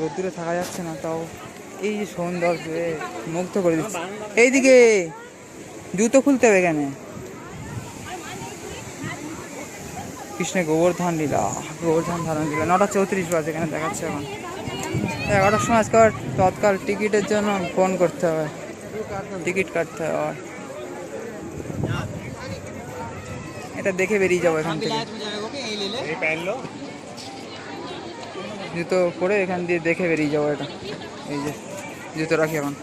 রোদ্দুরে থাকা যাচ্ছে না, তাও এই যে সৌন্দর্য মুগ্ধ করে দিচ্ছে। এইদিকে জুতো খুলতে হবে এখানে কৃষ্ণের গোবর্ধন লীলা, গোবর্ধন ধারণ লীলা, নটা চৌত্রিশ বাজে এখানে দেখাচ্ছে এখন? এগারোটার সময় আজকে আবার তৎকাল টিকিটের জন্য ফোন করতে হবে। টিকিট কাটতে হবে আবার। এটা দেখে বেরিয়ে যাব এখান থেকে। জুতো পরে এখান দিয়ে দেখে বেরিয়ে যাব এটা। এই যে জুতো রাখি এখন।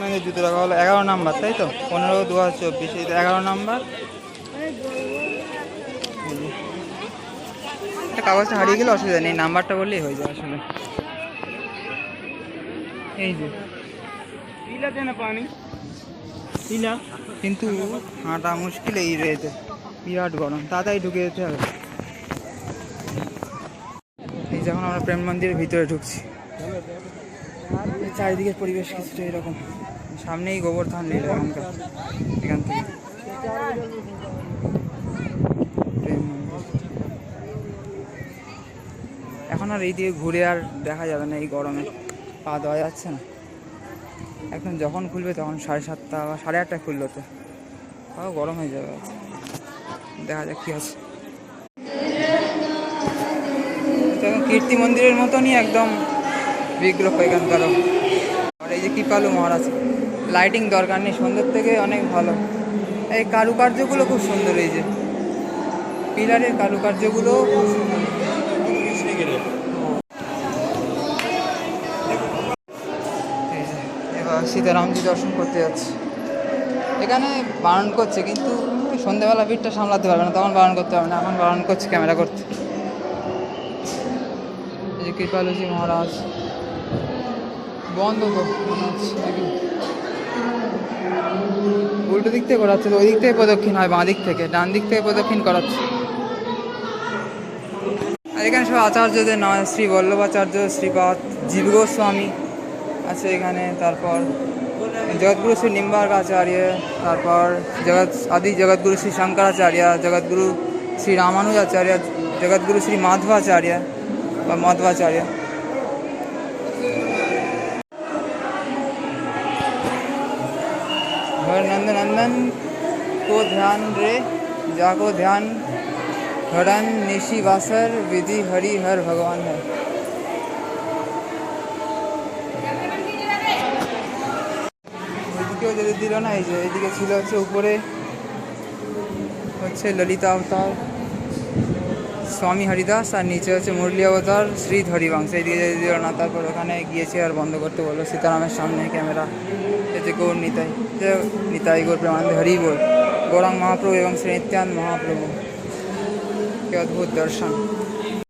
মানে জুতো রাখা হলো এগারো নাম্বার তাই তো? পনেরো দু হাজার চব্বিশ এই তো এগারো নাম্বার। একটা কাগজটা হারিয়ে গেলে অসুবিধা নেই নাম্বারটা বললেই হয়ে যায় আসলে। এই যে। কিন্তু হাঁটা মুশকিল এই রয়েছে বিরাট গরম তাড়াতাড়ি ঢুকে যেতে হবে এই যখন আমরা প্রেম মন্দিরের ভিতরে ঢুকছি। চারিদিকের পরিবেশ কিছুটা এরকম। সামনেই গোবর্ধন নীল এখানকার এখান থেকে। এখন আর এই দিকে ঘুরে আর দেখা যাবে না, এই গরমে। পা দেওয়া যাচ্ছে না। এখন যখন খুলবে তখন সাড়ে সাতটা বা সাড়ে আটটা খুললো তো। তাও গরম হয়ে যাবে। দেখা যাক কী আছে এটা এখন কীর্তি মন্দিরের মতনই একদম বিগ্রহ এখানকারও আর এই যে কৃপালু মহারাজ লাইটিং দরকার নেই, সুন্দর থেকে অনেক ভালো। এই কারুকার্যগুলো খুব সুন্দর এই যে। পিলারের কারুকার্যগুলো খুব সুন্দর। সীতারামজি দর্শন করতে যাচ্ছি। এখানে বারণ করছে, কিন্তু সন্ধ্যেবেলা ভিড়টা সামলাতে পারবে না, তখন বারণ করতে হবে না, এখন বারণ করছে ক্যামেরা করতে। কৃপালুজি মহারাজ? বন্ধ তো উল্টো দিক থেকে করাচ্ছে ওই দিক থেকে প্রদক্ষিণ হয়, বাঁ দিক থেকে, ডান দিক থেকে প্রদক্ষিণ করাচ্ছে। আর এখানে সব আচার্যদের নয় শ্রী বল্লভাচার্য, শ্রীপাদ জীব গোস্বামী আছে এখানে, তারপর জগৎগুরু শ্রী নিম্বার্ক আচার্য তারপর জগৎ, আদি জগৎগুরু শ্রী শঙ্করাচার্য, জগৎগুরু শ্রী রামানুজাচার্য, জগৎগুরু শ্রী মাধবাচার্য বা মধ্বাচার্য हर नंद नंदन को ध्यान रे जाको ध्यान हरन निशि वासर विधि हरि हर भगवान है ওইদিকেও যেতে দিল না এই যে এইদিকে ছিল হচ্ছে উপরে হচ্ছে ললিতা অবতার স্বামী হরিদাস আর নিচে হচ্ছে মুরলী অবতার শ্রী হরিবংশ এইদিকে যেতে দিল না, তারপর ওখানে গিয়েছে আর বন্ধ করতে বলল। সীতারামের সামনে ক্যামেরা এতে গৌর নিতাই নিতাই গৌর প্রেমানন্দ, হরি বল গৌরাং মহাপ্রভু এবং শ্রী নিত্যানন্দ মহাপ্রভু। কি অদ্ভুত দর্শন।